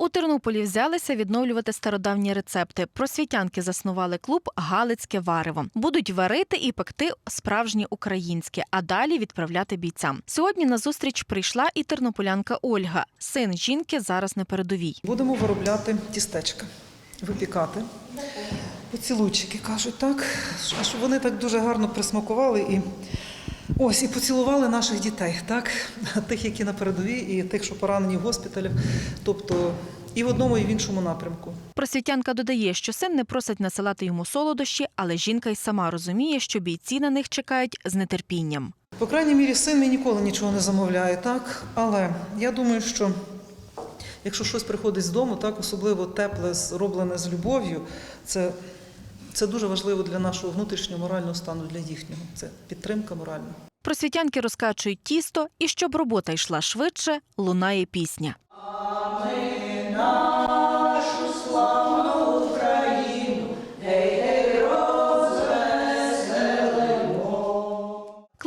У Тернополі взялися відновлювати стародавні рецепти. Просвітянки заснували клуб Галицьке варево. Будуть варити і пекти справжнє українське, а далі відправляти бійцям. Сьогодні на зустріч прийшла і тернополянка Ольга. Син жінки зараз на передовій. Будемо виробляти тістечка, випікати. Поцілуйчики кажуть, так, щоб вони так дуже гарно присмакували і ось і поцілували наших дітей, так, тих, які на передовій, і тих, що поранені в госпіталях, тобто і в одному, і в іншому напрямку. Просвітянка додає, що син не просить насилати йому солодощі, але жінка й сама розуміє, що бійці на них чекають з нетерпінням. По крайній мірі, син мій ніколи нічого не замовляє, так, але я думаю, що якщо щось приходить з дому, так, особливо тепле, зроблене з любов'ю, це, це дуже важливо для нашого внутрішнього морального стану, для їхнього. Це підтримка моральна. Просвітянки розкачують тісто, і щоб робота йшла швидше, лунає пісня.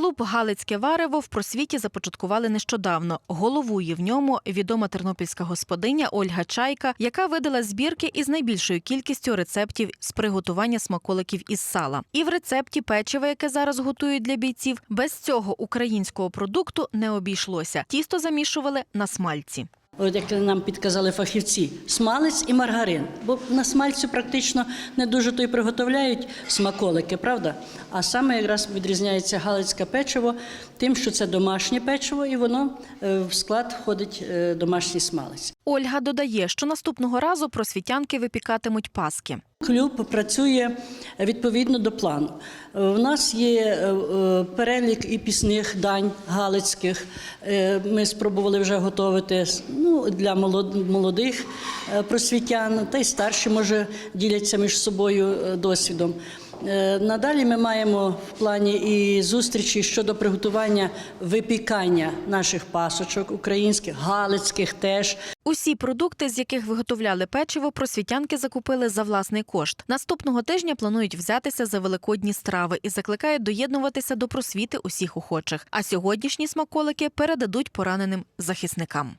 Клуб Галицьке варево в просвіті започаткували нещодавно. Головує в ньому відома тернопільська господиня Ольга Чайка, яка видала збірки із найбільшою кількістю рецептів з приготування смаколиків із сала. І в рецепті печива, яке зараз готують для бійців, без цього українського продукту не обійшлося. Тісто замішували на смальці. От як нам підказали фахівці, смалець і маргарин. Бо на смальцю практично не дуже то й приготовляють смаколики, правда? А саме якраз відрізняється галицьке печиво тим, що це домашнє печиво, і воно е, в склад входить е, домашній смалець. Ольга додає, що наступного разу просвітянки випікатимуть паски. Клуб працює відповідно до плану. У нас є е, е, перелік і пісних дань галицьких. Е, Ми спробували вже готувати ну, для молодих просвітян, та й старші, може, діляться між собою досвідом. Е, Надалі ми маємо в плані і зустрічі щодо приготування випікання наших пасочок українських, галицьких теж. Усі продукти, з яких виготовляли печиво, просвітянки закупили за власний кошт. Наступного тижня планують взятися за великодні страви і закликають доєднуватися до просвіти усіх охочих. А сьогоднішні смаколики передадуть пораненим захисникам.